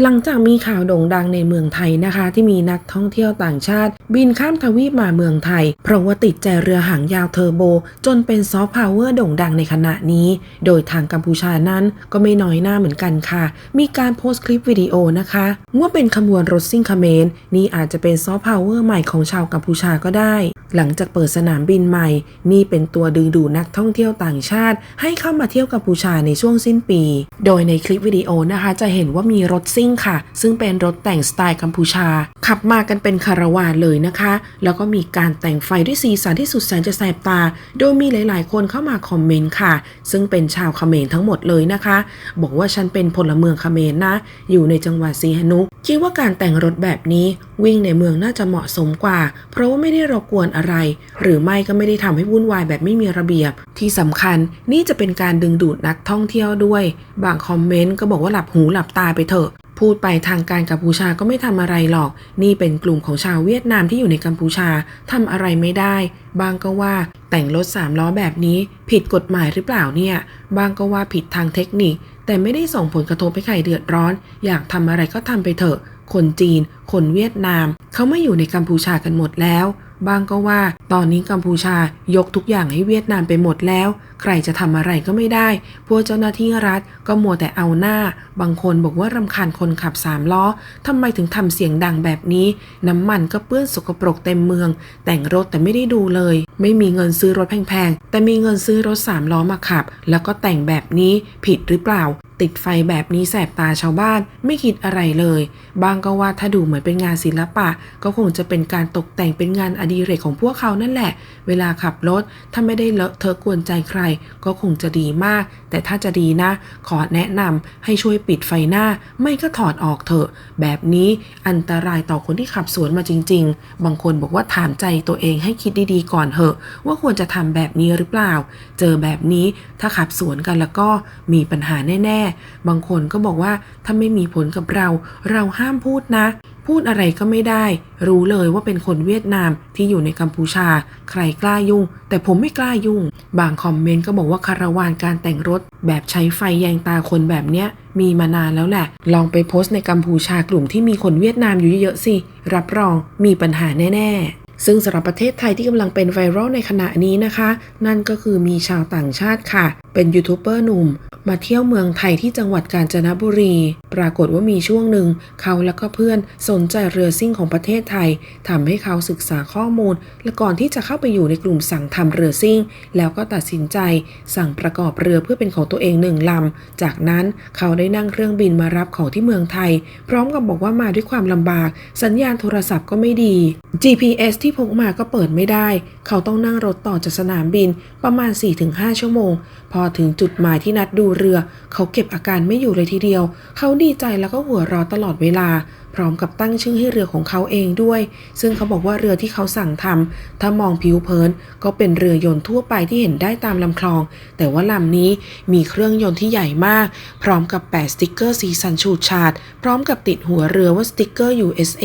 หลังจากมีข่าวโด่งดังในเมืองไทยนะคะ ที่มีนักท่องเที่ยวต่างชาติ บินข้ามทวีปมาเมืองไทย เพราะว่าติดใจเรือหางยาวเทอร์โบ จนเป็นซอฟต์พาวเวอร์โด่งดังในขณะนี้ โดยทางกัมพูชานั้นก็ไม่น้อยหน้าเหมือนกันค่ะ มีการโพสต์คลิปวิดีโอนะคะ ว่าเป็นขบวนรถซิ่งเขมรนี่อาจจะเป็นซอฟต์พาวเวอร์ใหม่ของชาวกัมพูชาก็ได้ หลังจากเปิดสนามบินใหม่ นี่เป็นตัวดึงดูดนักท่องเที่ยวต่างชาติ ให้เข้ามาเที่ยวกัมพูชาในช่วงสิ้นปี โดยในคลิปวิดีโอนะคะ จะเห็นว่ามีรถซิ่งค่ะ ซึ่งเป็นรถแต่งสไตล์กัมพูชา ขับมากันเป็นคาราวานเลยนะคะ แล้วก็มีการแต่งไฟด้วยสีสันที่สุดแสนจะแสบตา โดยมีหลาย ๆ คนเข้ามาคอมเมนต์ค่ะ ซึ่งเป็นชาวเขมรทั้งหมดเลยนะคะ บอกว่าฉันเป็นพลเมืองเขมรนะ อยู่ในจังหวัดซีฮานุคิดว่าการแต่งรถแบบนี้วิ่งในเมืองน่าจะเหมาะสมกว่า เพราะว่าไม่ได้รบกวนอะไร หรือไม่ก็ไม่ได้ทำให้วุ่นวายแบบไม่มีระเบียบ ที่สำคัญนี่จะเป็นการดึงดูดนักท่องเที่ยวด้วย บางคอมเมนต์ก็บอกว่าหลับหูหลับตาไปเถอะ พูดไปทางการกัมพูชาก็ไม่ทำอะไรหรอก นี่เป็นกลุ่มของชาวเวียดนามที่อยู่ในกัมพูชาทำอะไรไม่ได้ บางก็ว่าแต่งรถสามล้อแบบนี้ ผิดกฎหมายหรือเปล่าเนี่ย บางก็ว่าผิดทางเทคนิค แต่ไม่ได้ส่งผลกระทบให้ใครเดือดร้อน อยากทำอะไรก็ทำไปเถอะ คนจีน คนเวียดนาม เขาไม่อยู่ในกัมพูชากันหมดแล้ว บางก็ว่า ตอนนี้กัมพูชายกทุกอย่างให้เวียดนามไปหมดแล้ว ใครจะทำอะไรก็ไม่ได้ พวกเจ้าหน้าที่รัฐก็มัวแต่เอาหน้า บางคนบอกว่ารำคาญคนขับสามล้อทำไมถึงทำเสียงดังแบบนี้ น้ำมันก็เปื้อนสกปรกเต็มเมือง แต่งรถแต่ไม่ได้ดูเลย ไม่มีเงินซื้อรถแพงๆ แต่มีเงินซื้อรถสามล้อมาขับ แล้วก็แต่งแบบนี้ผิดหรือเปล่า ติดไฟแบบนี้แสบตาชาวบ้านไม่คิดอะไรเลย บางก็ว่าถ้าดูเหมือนเป็นงานศิลปะ ก็คงจะเป็นการตกแต่งเป็นงานอดิเรกของพวกเขานั่นแหละ เวลาขับรถถ้าไม่ได้เลอะเทอะกวนใจใคร ก็คงจะดีมาก แต่ถ้าจะดีนะ ขอแนะนำให้ช่วยปิดไฟหน้า ไม่ก็ถอดออกเถอะ แบบนี้อันตรายต่อคนที่ขับสวนมาจริง ๆ บางคนบอกว่าถามใจตัวเองให้คิดดีๆ ก่อนเถอะ ว่าควรจะทำแบบนี้หรือเปล่า เจอแบบนี้ถ้าขับสวนกันแล้วก็มีปัญหาแน่ๆบางคนก็บอกว่าถ้าไม่มีผลกับเรา เราห้ามพูดนะ พูดอะไรก็ไม่ได้ รู้เลยว่าเป็นคนเวียดนามที่อยู่ในกัมพูชา ใครกล้ายุ่ง แต่ผมไม่กล้ายุ่ง บางคอมเมนต์ก็บอกว่าคาราวานการแต่งรถ แบบใช้ไฟแยงตาคนแบบเนี้ยมีมานานแล้วแหละ ลองไปโพสต์ในกัมพูชากลุ่มที่มีคนเวียดนามอยู่เยอะๆสิ รับรองมีปัญหาแน่ ๆ ซึ่งสำหรับประเทศไทยที่กำลังเป็นไวรัลในขณะนี้นะคะ นั่นก็คือมีชาวต่างชาติค่ะ เป็นยูทูบเบอร์หนุ่ม มาเที่ยวเมืองไทยที่จังหวัดกาญจนบุรี ปรากฏว่ามีช่วงหนึ่ง เขาและก็เพื่อนสนใจเรือซิ่งของประเทศไทยทำให้เขาศึกษาข้อมูล และก่อนที่จะเข้าไปอยู่ในกลุ่มสั่งทำเรือซิ่ง แล้วก็ตัดสินใจ สั่งประกอบเรือเพื่อเป็นของตัวเองหนึ่งลำ จากนั้นเขาได้นั่งเครื่องบินมารับของที่เมืองไทย พร้อมกับบอกว่ามาด้วยความลำบาก สัญญาณโทรศัพท์ก็ไม่ดี GPS ที่พกมาก็เปิดไม่ได้ เขาต้องนั่งรถต่อจากสนามบินประมาณ 4-5 ชั่วโมง พอถึงจุดหมายที่นัดดูเรือ เขาเก็บอาการไม่อยู่เลยทีเดียว เขาดีใจแล้วก็หัวเราะตลอดเวลา พร้อมกับตั้งชื่อให้เรือของเขาเองด้วย ซึ่งเขาบอกว่าเรือที่เขาสั่งทำถ้ามองผิวเผินก็เป็นเรือยนต์ทั่วไปที่เห็นได้ตามลำคลอง แต่ว่าลำนี้มีเครื่องยนต์ที่ใหญ่มาก พร้อมกับแปะสติกเกอร์สีสันฉูดฉาดพร้อมกับติดหัวเรือว่าสติกเกอร์ USA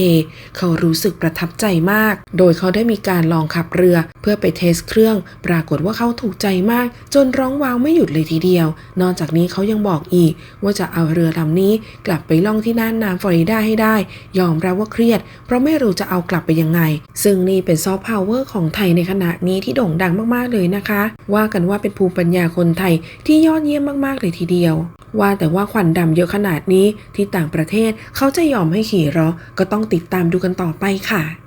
เขารู้สึกประทับใจมาก โดยเขาได้มีการลองขับเรือ เพื่อไปเทสเครื่อง ปรากฏว่าเขาถูกใจมาก จนร้องว้าวไม่หยุดเลยทีเดียว นอกจากนี้เขายังบอกอีก ว่าจะเอาเรือลำนี้กลับไปล่องที่น่านน้ำฟลอริดาให้ได้ ยอมรับว่าเครียด เพราะไม่รู้จะเอากลับไปยังไง ซึ่งนี่เป็นซอฟต์พาวเวอร์ของไทยในขณะนี้ที่โด่งดังมากๆเลยนะคะ ว่ากันว่าเป็นภูมิปัญญาคนไทยที่ยอดเยี่ยมมากๆเลยทีเดียว ว่าแต่ว่าควันดำเยอะขนาดนี้ที่ต่างประเทศเขาจะยอมให้ขี่หรอ ก็ต้องติดตามดูกันต่อไปค่ะ